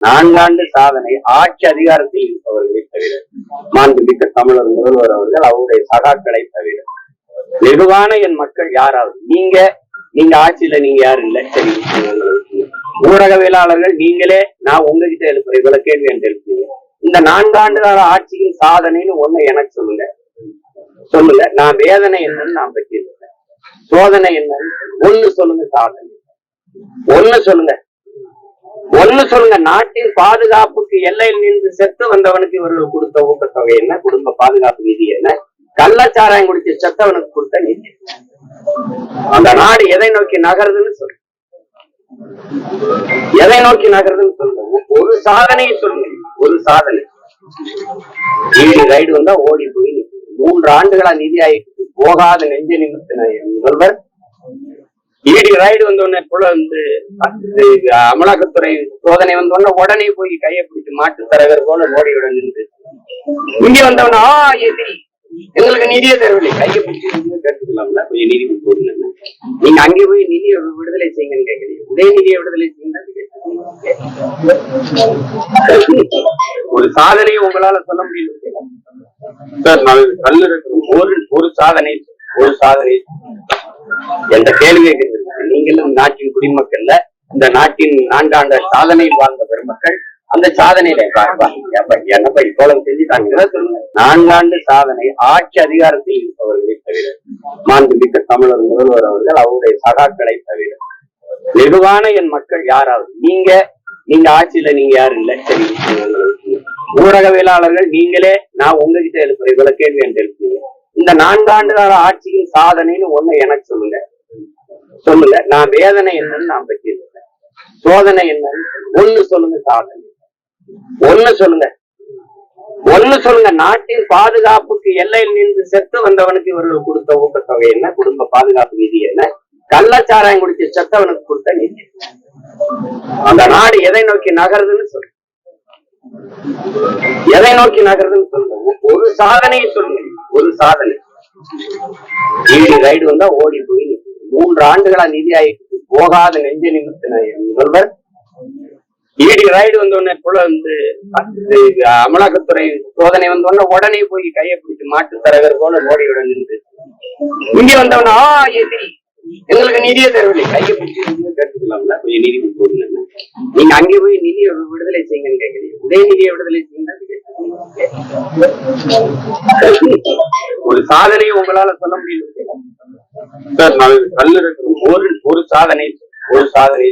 நான்காண்டு சாதனை ஆட்சி அதிகாரத்தில் இருப்பவர்களை தவிர மாண்புமிக்க தமிழர் முதல்வர் அவர்கள் அவருடைய சகாக்களை தவிர வெகுவான என் மக்கள் யாராவது? நீங்க நீங்க ஆட்சியில நீங்க யாரும் இல்ல. சரி. ஊடகவியலாளர்கள் நீங்களே நான் உங்ககிட்ட எழுப்புறேன். இவ்வளவு கேள்வி என்று எழுப்புறீங்க. இந்த நான்காண்டு கால ஆட்சியின் சாதனைன்னு ஒண்ணு எனக்கு சொல்லுங்க சொல்லுங்க நான் வேதனை என்னன்னு நான் பற்றி சோதனை என்னன்னு ஒண்ணு சொல்லுங்க சாதனை. ஒண்ணு சொல்லுங்க. ஒண்ணு சொல்லுங்க நாட்டின் பாதுகாப்புக்கு எல்லையில் நின்று செத்து வந்தவனுக்கு இவர்கள் கொடுத்த ஊக்கத்தொகை என்ன? குடும்ப பாதுகாப்பு நிதி என்ன? கள்ளச்சாராயம் குடிச்சு செத்தவனுக்கு கொடுத்த நிதி. அந்த நாடு எதை நோக்கி நகருதுன்னு சொல்லு. எதை நோக்கி நகருதுன்னு சொல்லுங்க ஒரு சாதனையை சொல்லுங்க ஒரு சாதனை. ஈடி ரைடு வந்தா ஓடி போய் மூன்று ஆண்டுகளா நிதி ஆயிட்டு போகாத நெஞ்ச நிமித்தின முதல்வர். ஈடி ரைடு வந்த உடனே புல வந்து அமலாக்கத்துறை சோதனை வந்த உடனே உடனே போய் கையை பிடிச்சு மாட்டு தரகர் போல மோடியோட நின்று. இங்க வந்தவன ஆ எதிரி எங்களுக்கு நிதியே தேவையில்லை கையை பிடிச்சி கற்றுக்கலாம்ல கொஞ்சம் நீதி கொடுங்க நீங்க அங்கே போய் நிதியை விடுதலை செய்யுங்கன்னு கேட்கறீங்க உதயநிதியை விடுதலை செய்யுங்க ஒரு சாதனையை உங்களால சொல்ல முடியல. சார் நான் கல்லு ஒரு ஒரு சாதனை ஒரு சாதனை. என்ற கேள்வியை கேட்கிறது நீங்களும் நாட்டின் குடிமக்கள்ல இந்த நாட்டின் நான்காண்டு சாதனையில் வாழ்ந்த பெருமக்கள் அந்த சாதனையில பாருப்பா ஏப்பா, என்னப்பா இவ்வளவு செஞ்சுட்டாங்க சொல்லுங்க நான்காண்டு சாதனை ஆட்சி அதிகாரத்தில் இருப்பவர்களை தவிர மாண்புமிக்க தமிழர் முதல்வர் அவர்கள் அவருடைய சகாக்களை தவிர வெகுவான என் மக்கள் யாராவது நீங்க நீங்க ஆட்சியில நீங்க யாரும் இல்ல சரி ஊடகவியலாளர்கள் நீங்களே நான் உங்ககிட்ட எழுப்புறேன் இவ்வளவு கேள்வி என்று எழுப்புறீங்க. இந்த நான்காண்டு கால ஆட்சியின் சாதனைன்னு ஒண்ணு எனக்கு சொல்லுங்க சொல்லுங்க நான் வேதனை என்னன்னு நான் பற்றி சோதனை என்னன்னு ஒண்ணு சொல்லுங்க சாதனை. ஒண்ணு சொல்லுங்க. ஒண்ணு சொல்லுங்க. நாட்டின் பாதுகாப்புக்கு எல்லையில் நின்று செத்து வந்தவனுக்கு இவர்கள் கொடுத்த ஊக்கத்தொகை என்ன? குடும்ப பாதுகாப்பு நிதி என்ன? கள்ளச்சாராயம் குடிச்சு செத்தவனுக்கு கொடுத்த நிதி. அந்த நாடு எதை நோக்கி நகருதுன்னு சொல்லு எதை நோக்கி நகருதுன்னு சொல்லுங்க. ஒரு சாதனையை சொல்லுங்க. ஒரு சாதனை. ஏழு ரைடு வந்தா ஓடி போய் மூன்று ஆண்டுகளா நிதி ஆயிட்டு போகாத நெஞ்ச நிமித்தின முதல்வர் ஈடி ரைடு வந்த உடனே வந்து அமலாக்கத்துறை சோதனை வந்த உடனே உடனே போய் கையை பிடிச்சு மாட்டு தரகர் போல மோடியுடன் நின்று. இங்க வந்தவன ஆ எதிரி எங்களுக்கு நிதியே தேவையில்லை கையை பிடிச்சி கேட்டுக்கலாம்ல கொஞ்சம் நிதி கொடுத்து நீங்க அங்கே போய் நிதியை விடுதலை செய்யுங்கன்னு கேட்கறீங்க உதயநிதியை விடுதலை செய்யுங்க ஒரு சாதனையை உங்களால சொல்ல முடியுது சார் நான் கல்லு ஒரு ஒரு சாதனை ஒரு சாதனை.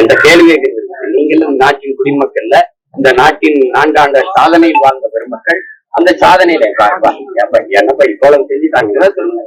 எந்த கேள்வியை நீங்களும் நாட்டின் குடிமக்கள்ல இந்த நாட்டின் நான்காண்ட சாதனையில் வாழ்ந்த பெருமக்கள் அந்த சாதனையில என்னப்பா இவ்வளவு செஞ்சுட்டாங்க சொல்லுங்க